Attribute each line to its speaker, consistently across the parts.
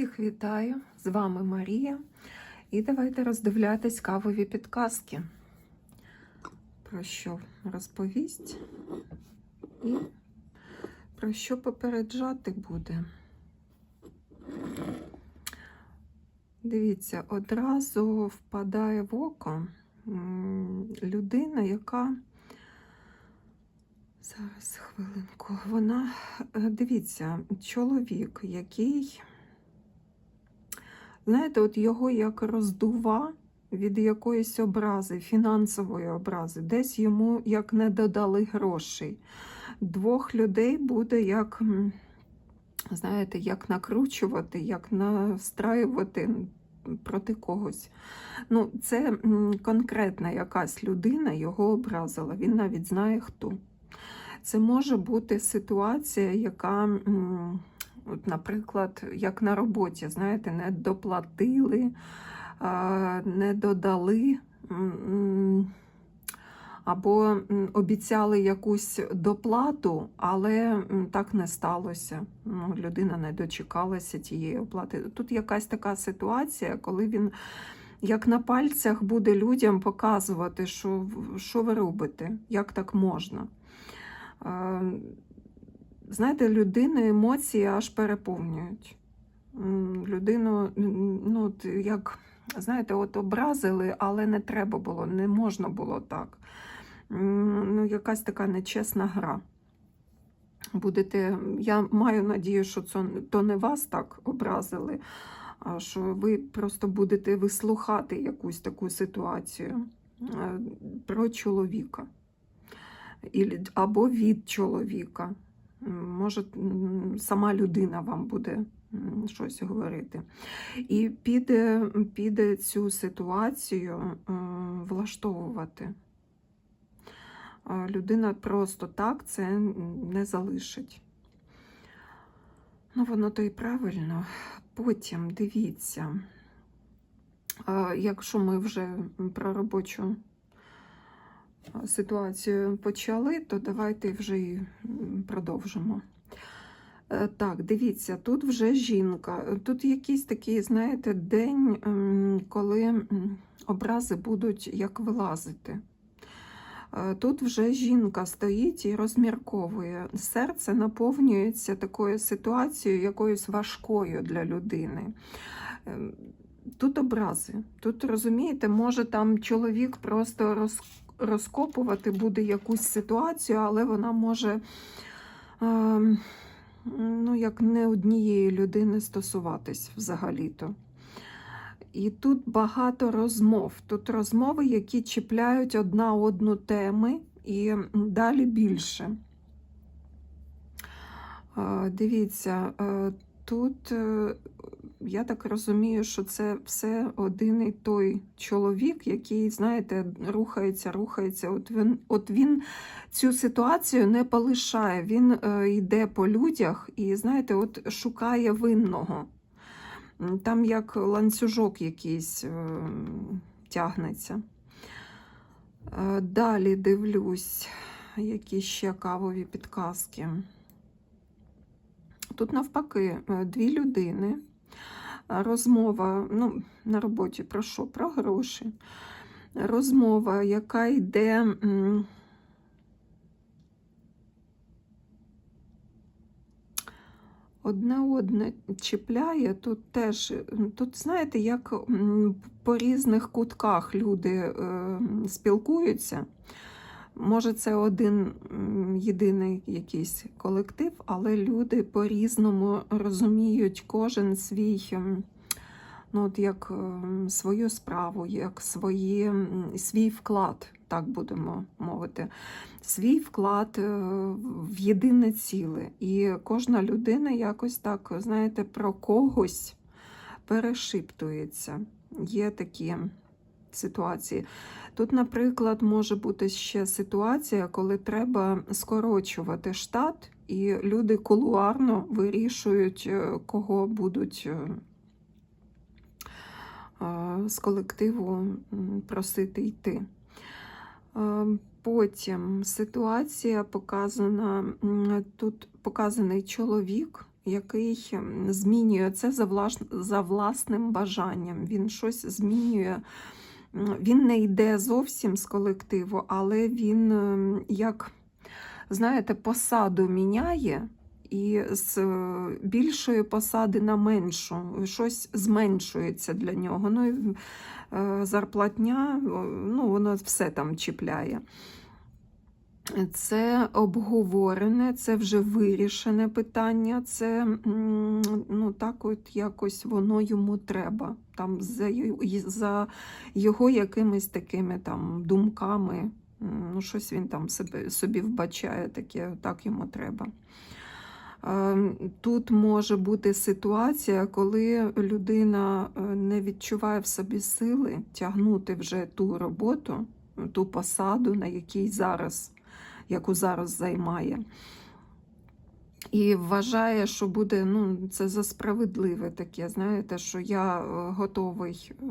Speaker 1: Всіх вітаю! З вами Марія. І давайте роздивлятись кавові підказки. Про що розповість і про що попереджати буде. Дивіться, одразу впадає в око людина, яка зараз хвилинку, вона, е, дивіться, чоловік, який Знаєте, от його як роздува від якоїсь образи, фінансової образи, десь йому як не додали грошей. Двох людей буде як, знаєте, як накручувати, як настраювати проти когось. Ну, це конкретна якась людина його образила, він навіть знає хто. Це може бути ситуація, яка. От, наприклад, як на роботі, знаєте, не доплатили, не додали або обіцяли якусь доплату, але так не сталося. Ну, людина не дочекалася тієї оплати. Тут якась така ситуація, коли він. Як на пальцях буде людям показувати, що, що ви робите, як так можна. Знаєте, людину емоції аж переповнюють. Людину, ну, як, знаєте, от образили, але не треба було, не можна було так. Ну, якась така нечесна гра. Будете, я маю надію, що це то не вас так образили, а що ви просто будете вислухати якусь таку ситуацію е, про чоловіка. Або від чоловіка. Може, сама людина вам буде щось говорити. І піде, піде цю ситуацію влаштовувати. Людина просто так це не залишить. Ну, воно то і правильно. Потім дивіться, якщо ми вже про робочу ситуацію почали, то давайте вже і продовжимо. Е, Так, дивіться, тут вже жінка. Тут якийсь такий, знаєте, день, ем, коли образи будуть як вилазити. Е, Тут вже жінка стоїть і розмірковує. Серце наповнюється такою ситуацією, якоюсь важкою для людини. Ем, Тут образи. Тут, розумієте, може там чоловік просто роз, розкопувати буде якусь ситуацію, але вона може ем, ну, як не однієї людини стосуватись взагалі-то. І тут багато розмов. Тут розмови, які чіпляють одна одну теми, і далі більше. Е, Дивіться, е, тут е, я так розумію, що це все один і той чоловік, який, знаєте, рухається, рухається. От він, от він цю ситуацію не полишає. Він е, йде по людях і, знаєте, от шукає винного. Там як ланцюжок якийсь е, тягнеться. Е, Далі дивлюсь, які ще кавові підказки. Тут навпаки е, дві людини. Розмова ну, на роботі про що? Про гроші. Розмова, яка йде. Одне одне чіпляє, тут теж, тут, знаєте, як по різних кутках люди е, спілкуються. Може, це один єдиний якийсь колектив, але люди по-різному розуміють кожен свій, ну, от як ем, свою справу, як свої, свій вклад, так будемо мовити, свій вклад е, в єдине ціле. І кожна людина якось так, знаєте, про когось перешиптується. Є такі ситуації. Тут, наприклад, може бути ще ситуація, коли треба скорочувати штат, і люди кулуарно вирішують, е, кого будуть е, е, з колективу просити йти. Потім ситуація показана, тут показаний чоловік, який змінює це за власним бажанням. Він щось змінює. Він не йде зовсім з колективу, але він ем, як, знаєте, посаду міняє. І з е, більшої посади на меншу щось зменшується для нього. Ну, і, е, зарплатня, ну, воно все там чіпляє. Це обговорене, це вже вирішене питання, це ну, так от якось воно йому треба. Там за, за його якимись такими там думками, ну, щось він там себе, собі вбачає, таке, так йому треба. Ем, Тут може бути ситуація, коли людина е, не відчуває в собі сили тягнути вже ту роботу, ту посаду, на якій зараз, яку зараз займає. І вважає, що буде ну, це за справедливе таке, знаєте, що я е, готовий е,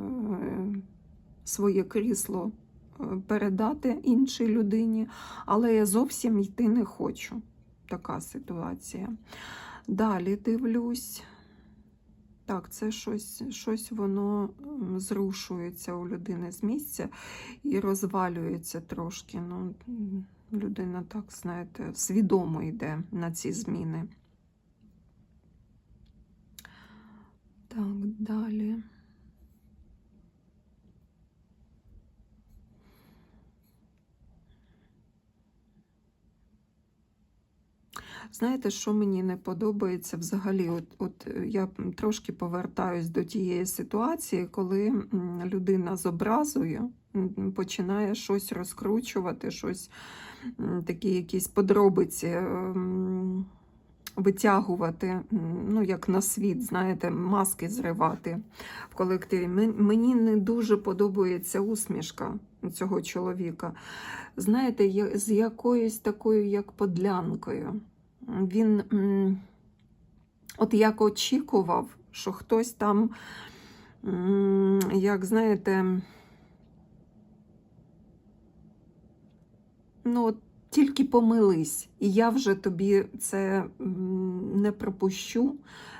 Speaker 1: своє крісло е, передати іншій людині, але я зовсім йти не хочу. Така ситуація. Далі дивлюсь. Так, це щось, щось воно зрушується у людини з місця і розвалюється трошки. Ну, людина, так, знаєте, свідомо йде на ці зміни. Так, далі. Знаєте, що мені не подобається взагалі? От, от е, я трошки повертаюсь до тієї ситуації, коли людина з починає щось розкручувати, щось такі якісь подробиці витягувати, ну як на світ, знаєте, маски зривати в колективі. Мені не дуже подобається усмішка цього чоловіка. Знаєте, з якоюсь такою, як подлянкою. Він от як очікував, що хтось там, як знаєте, ну, тільки помились, і я вже тобі це не пропущу,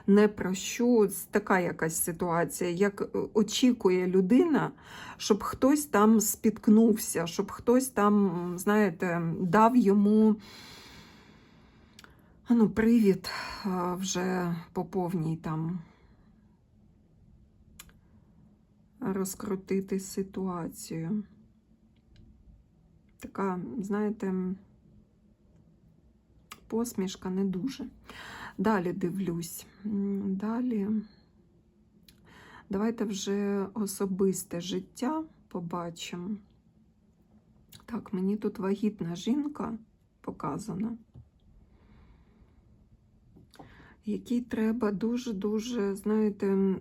Speaker 1: не прощу. Така якась ситуація, як е, очікує людина, щоб хтось там спіткнувся, щоб хтось там, знаєте, дав йому ну, привід вже по повній там розкрутити ситуацію. Така, знаєте, посмішка не дуже. Далі дивлюсь. Далі. Давайте вже особисте життя побачимо. Так, мені тут вагітна жінка показана, якій треба дуже-дуже, знаєте,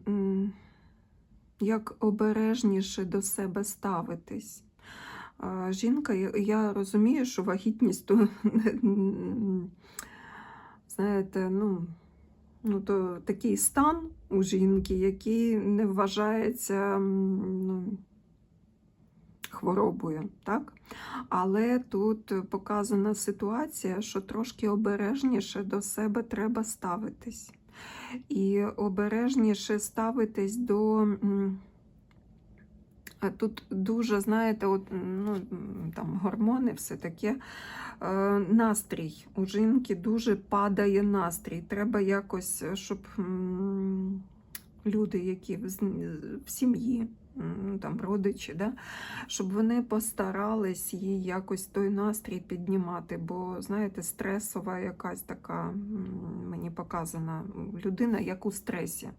Speaker 1: як обережніше до себе ставитись. Жінка, я розумію, що вагітність то, знаєте, ну, ну, то такий стан у жінки, який не вважається ну, хворобою, так? Але тут показана ситуація, що трошки обережніше до себе треба ставитись. І обережніше ставитись до. Тут дуже, знаєте, от, ну, там гормони, все таке. Е, настрій у жінки дуже падає настрій. Треба якось, щоб люди, які в, в сім'ї, там родичі, да, щоб вони постарались їй якось той настрій піднімати. Бо, знаєте, стресова якась така, мені показана людина, як у стресі.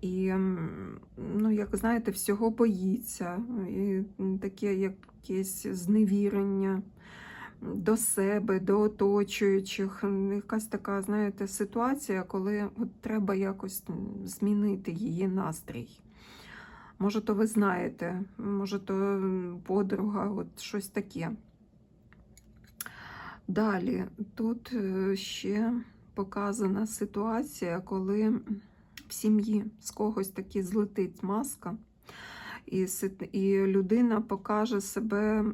Speaker 1: І, ну, як знаєте, всього боїться, і таке якесь зневірення до себе, до оточуючих. Якась така, знаєте, ситуація, коли от треба якось змінити її настрій. Може, то ви знаєте, може, то подруга, от щось таке. Далі, тут е, ще показана ситуація, коли сім'ї з когось таки злетить маска, і, і людина покаже себе.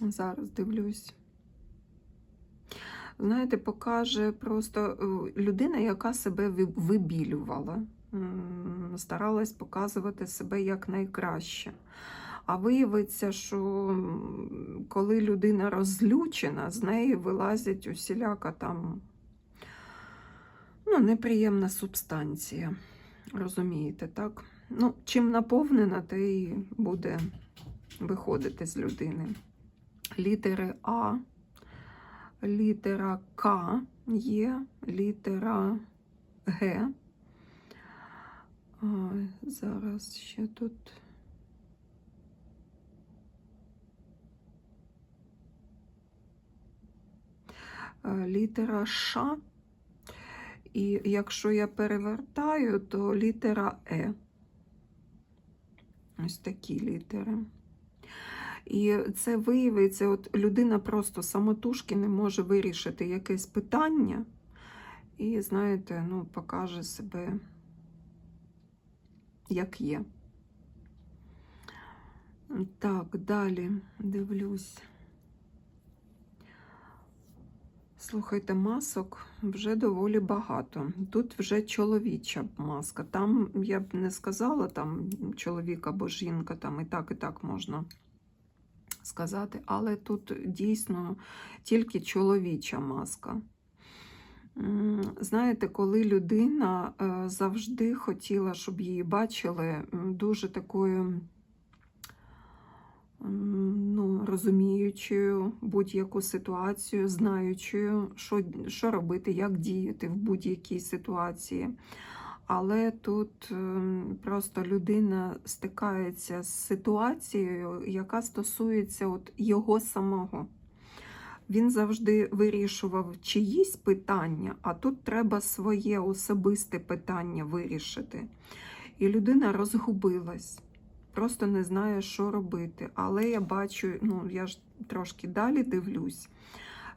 Speaker 1: Зараз дивлюсь. Знаєте, покаже просто е, людина, яка себе вибілювала, старалась показувати себе як найкраще. А виявиться, що коли людина розлючена, з неї вилазять усіляка там ну, неприємна субстанція. Розумієте, так? Ну, чим наповнена, те і буде виходити з людини. Літери А, літера К є, літера Г. А, зараз ще тут. Е, Літера Ш. І якщо я перевертаю, то літера Е. Ось такі літери. І це виявиться, от людина просто самотужки не може вирішити якесь питання, і, знаєте, ну, покаже себе, як є. Так, далі дивлюсь. Слухайте, масок вже доволі багато. Тут вже чоловіча маска. Там я б не сказала, там чоловік або жінка, там і так, і так можна сказати, але тут дійсно тільки чоловіча маска. Знаєте, коли людина е, завжди хотіла, щоб її бачили дуже такою ну, розуміючою будь-яку ситуацію, знаючою, що, що робити, як діяти в будь-якій ситуації. Але тут ем, просто людина стикається з ситуацією, яка стосується от його самого. Він завжди вирішував чиїсь питання, а тут треба своє особисте питання вирішити. І людина розгубилась, просто не знає, що робити. Але я бачу, ну я ж трошки далі дивлюсь,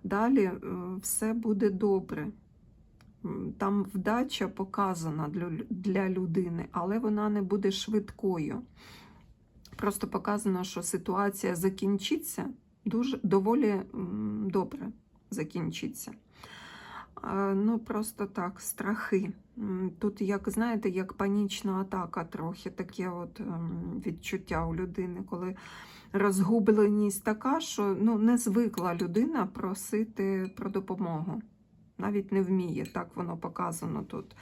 Speaker 1: далі е, все буде добре. Там вдача показана для, людини, але вона не буде швидкою. Просто показано, що ситуація закінчиться дуже доволі добре закінчиться. Ну, просто так, страхи. Тут, як знаєте, як панічна атака, трохи таке от ем, відчуття у людини, коли розгубленість така, що ну, не звикла людина просити про допомогу. Навіть не вміє, так воно показано тут.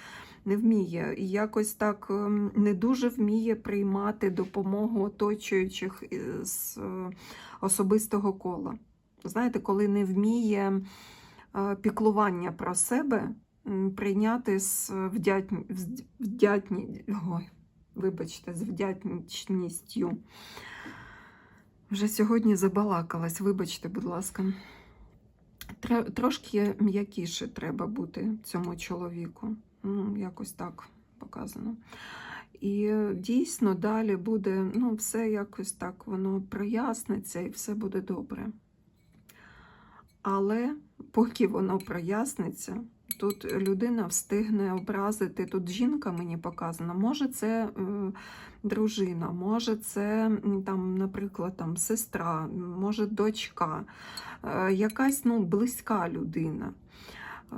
Speaker 1: Не вміє. І якось так ем, не дуже вміє приймати допомогу оточуючих з е, особистого кола. Знаєте, коли не вміє е, піклування про себе прийняти з ой, вибачте, з вдячністю. Вже сьогодні забалакалась, вибачте, будь ласка. Трошки м'якіше треба бути цьому чоловіку. Ну, якось так показано. І дійсно далі буде, ну, все якось так воно проясниться і все буде добре. Але поки воно проясниться, тут людина встигне образити, тут жінка мені показана, може це е, дружина, може це там, наприклад, там, сестра, може дочка, е, якась ну, близька людина.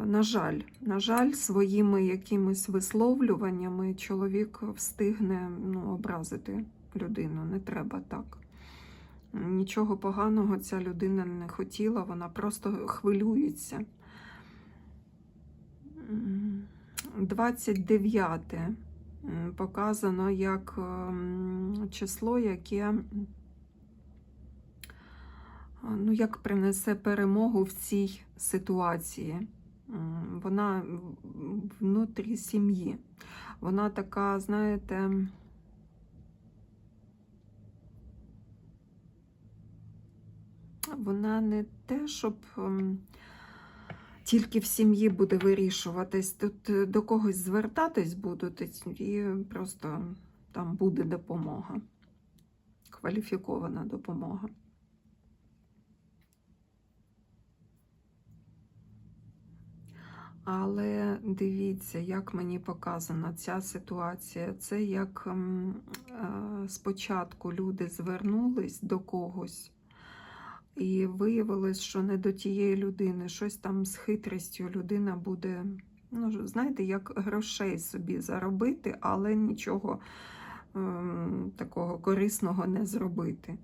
Speaker 1: На жаль, на жаль, своїми якимись висловлюваннями чоловік встигне ну, образити людину. Не треба так. Нічого поганого ця людина не хотіла, вона просто хвилюється. 29 показано як число, яке ну, як принесе перемогу в цій ситуації. Вона внутрі сім'ї. Вона така, знаєте, вона не те, щоб ем, тільки в сім'ї буде вирішуватись. Тут е, до когось звертатись будуть, і просто там буде допомога. Кваліфікована допомога. Але дивіться, як мені показана ця ситуація. Це як ем, е, спочатку люди звернулись до когось, І виявилось, що не до тієї людини, щось там з хитрістю людина буде, ну, знаєте, як грошей собі заробити, але нічого ем, такого корисного не зробити.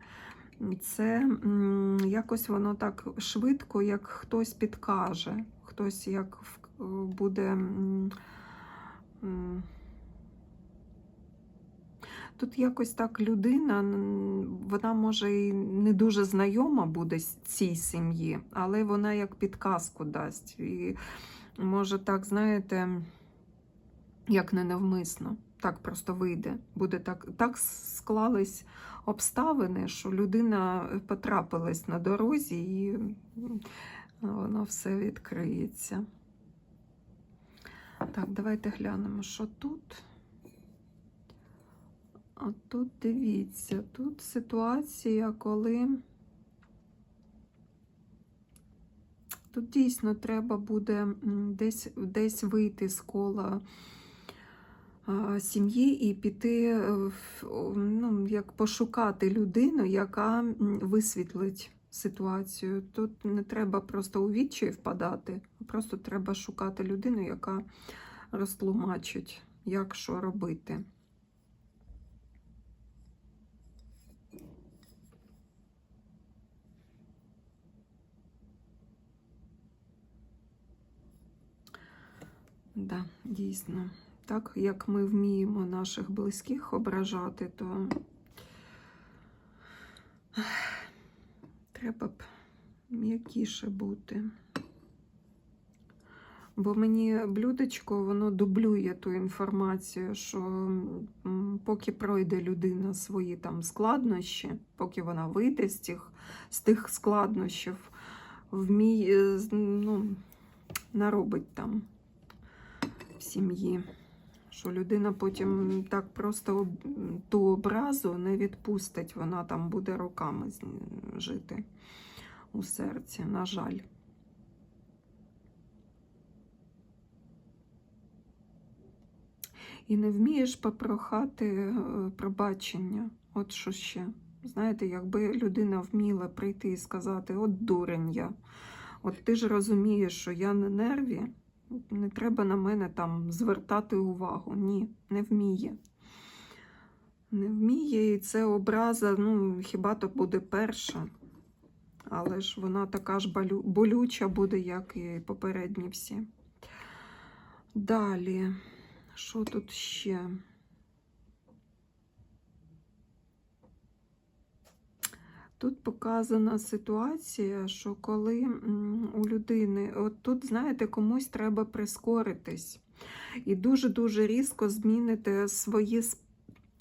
Speaker 1: Це м, якось воно так швидко, як хтось підкаже, хтось як в- буде. м, м, Тут якось так людина, вона може і не дуже знайома буде цій сім'ї, але вона як підказку дасть. І може так, знаєте, як не навмисно, так просто вийде. Буде так, так склались обставини, що людина потрапилась на дорозі і воно все відкриється. Так, давайте глянемо, що тут. А тут дивіться, тут ситуація, коли тут дійсно треба буде десь, десь вийти з кола сім'ї і піти, ну, як пошукати людину, яка висвітлить ситуацію. Тут не треба просто у відчай впадати, просто треба шукати людину, яка розтлумачить, як що робити. Да, дійсно. Так як ми вміємо наших близьких ображати, то треба б м'якіше бути. Бо мені блюдечко, воно дублює ту інформацію, що поки пройде людина свої там складнощі, поки вона вийде з тих, з тих складнощів, вміє, ну, наробить там сім'ї. Що людина потім так просто ту образу не відпустить, вона там буде роками жити у серці, на жаль. І не вмієш попрохати е, пробачення. От що ще. Знаєте, якби людина вміла прийти і сказати: От дурень я, от ти ж розумієш, що я на нерві, не треба на мене там звертати увагу. Ні, не вміє. Не вміє, і це образа, ну, хіба то буде перша. Але ж вона така ж болюча буде, як і попередні всі. Далі, що тут ще? Тут показана ситуація, що коли у людини, от тут, знаєте, комусь треба прискоритись і дуже-дуже різко змінити свої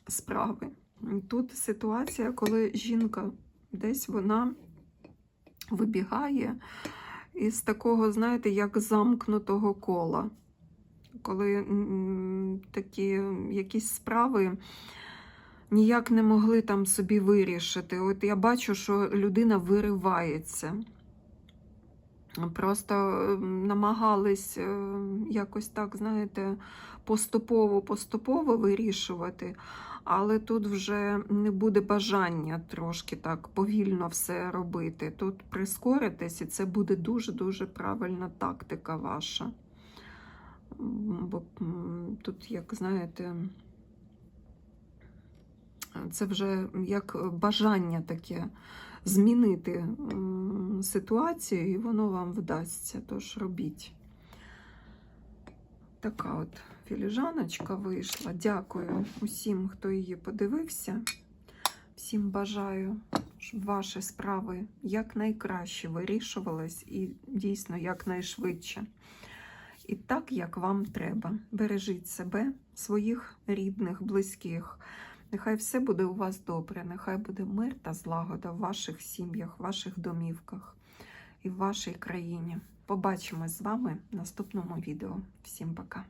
Speaker 1: справи. Тут ситуація, коли жінка десь вона вибігає із такого, знаєте, як замкнутого кола. Коли такі якісь справи ніяк не могли там собі вирішити. От я бачу, що людина виривається. Просто е, намагались е, якось так, знаєте, поступово-поступово вирішувати, але тут вже не буде бажання трошки так повільно все робити. Тут прискоритись, і це буде дуже-дуже правильна тактика ваша. Бо тут, як знаєте, це вже як бажання таке змінити ситуацію, і воно вам вдасться. Тож робіть. Така от філіжаночка вийшла. Дякую усім, хто її подивився. Всім бажаю, щоб ваші справи якнайкраще вирішувались і дійсно якнайшвидше. І так, як вам треба. Бережіть себе, своїх рідних, близьких. Нехай все буде у вас добре, нехай буде мир та злагода в ваших сім'ях, ваших домівках і в вашій країні. Побачимось з вами в наступному відео. Всім пока!